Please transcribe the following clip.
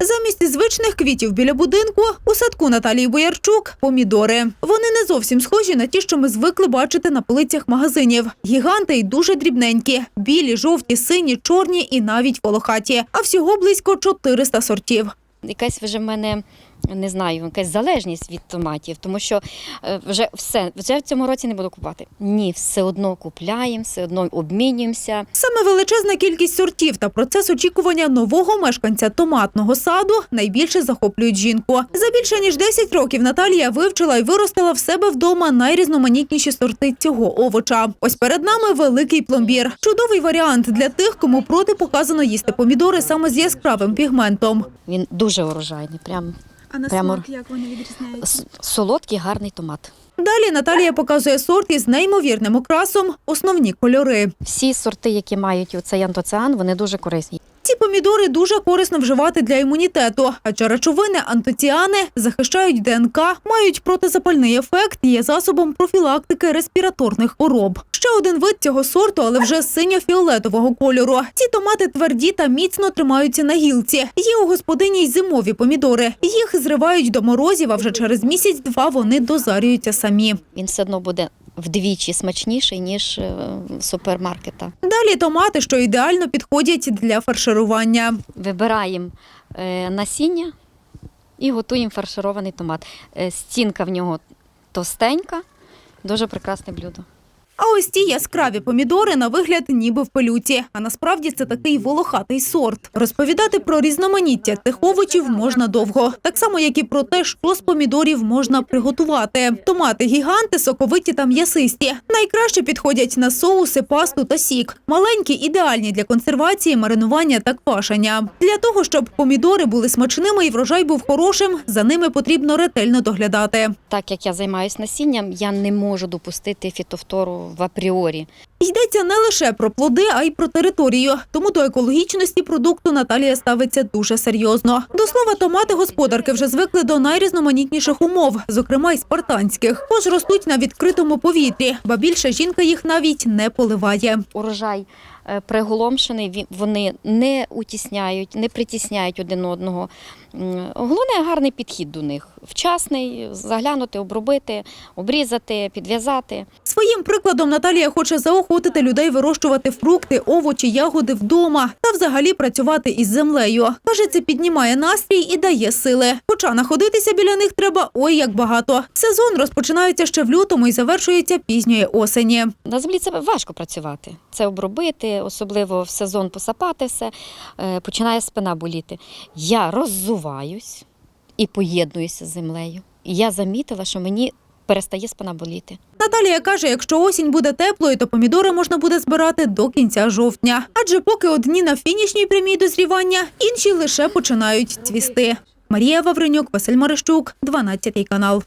Замість звичних квітів біля будинку у садку Наталії Боярчук помідори. Вони не зовсім схожі на ті, що ми звикли бачити на полицях магазинів. Гіганти й дуже дрібненькі: білі, жовті, сині, чорні і навіть волохаті. А всього близько 400 сортів. якась вже в мене не знаю, якась залежність від томатів, тому що е, вже все, вже в цьому році не буду купувати. Ні, все одно купляємо, все одно обмінюємося. Саме величезна кількість сортів та процес очікування нового мешканця томатного саду найбільше захоплюють жінку. За більше ніж 10 років Наталія вивчила і виростила в себе вдома найрізноманітніші сорти цього овоча. Ось перед нами великий пломбір. Чудовий варіант для тих, кому протипоказано їсти помідори саме з яскравим пігментом. Він дуже урожайний, прям А на Прямо- смак як вони відрізняються? с- солодкий, гарний томат. Далі Наталія показує сорт із неймовірним окрасом, основні кольори. Всі сорти, які мають цей антоціан, вони дуже корисні. Помідори дуже корисно вживати для імунітету, адже речовини антоціани захищають ДНК, мають протизапальний ефект є засобом профілактики респіраторних хвороб. Ще один вид цього сорту, але вже синьо-фіолетового кольору. Ці томати тверді та міцно тримаються на гілці. Є у господині й зимові помідори. Їх зривають до морозів, а вже через місяць-два вони дозарюються самі. Він все одно буде вдвічі смачніший, ніж е, супермаркета. Далі томати, що ідеально підходять для фарширування. Вибираємо е, насіння і готуємо фарширований томат. Е, стінка в нього товстенька, дуже прекрасне блюдо. А ось ті яскраві помідори на вигляд ніби в пилюці. А насправді це такий волохатий сорт. Розповідати про різноманіття тих овочів можна довго, так само як і про те, що з помідорів можна приготувати. Томати гіганти, соковиті та м'ясисті. Найкраще підходять на соуси, пасту та сік. Маленькі ідеальні для консервації, маринування та квашення. Для того щоб помідори були смачними і врожай був хорошим, за ними потрібно ретельно доглядати. Так як я займаюся насінням, я не можу допустити фітофтору в апріорі. Йдеться не лише про плоди, а й про територію. Тому до екологічності продукту Наталія ставиться дуже серйозно. До слова, томати господарки вже звикли до найрізноманітніших умов, зокрема й спартанських. Тож ростуть на відкритому повітрі, ба більше жінка їх навіть не поливає. Урожай приголомшений, ві- вони не утісняють, не притісняють один одного. Головне гарний підхід до них. Вчасний, заглянути, обробити, обрізати, підв'язати. Своїм прикладом Наталія хоче заохотити людей вирощувати фрукти, овочі, ягоди вдома та взагалі працювати із землею. Каже, це піднімає настрій і дає сили. Хоча находитися біля них треба ой як багато. Сезон розпочинається ще в лютому і завершується пізньої осені. На землі це важко працювати. Це обробити, особливо в сезон посапати все, е, починає спина боліти. Я роззуваюсь і поєднуюся з землею. Я замітила, що мені перестає спина боліти. Наталія каже, якщо осінь буде теплою, то помідори можна буде збирати до кінця жовтня. Адже поки одні на фінішній прямій дозрівання, інші лише починають цвісти. Марія Вавренюк, Василь Марищук, 12 канал.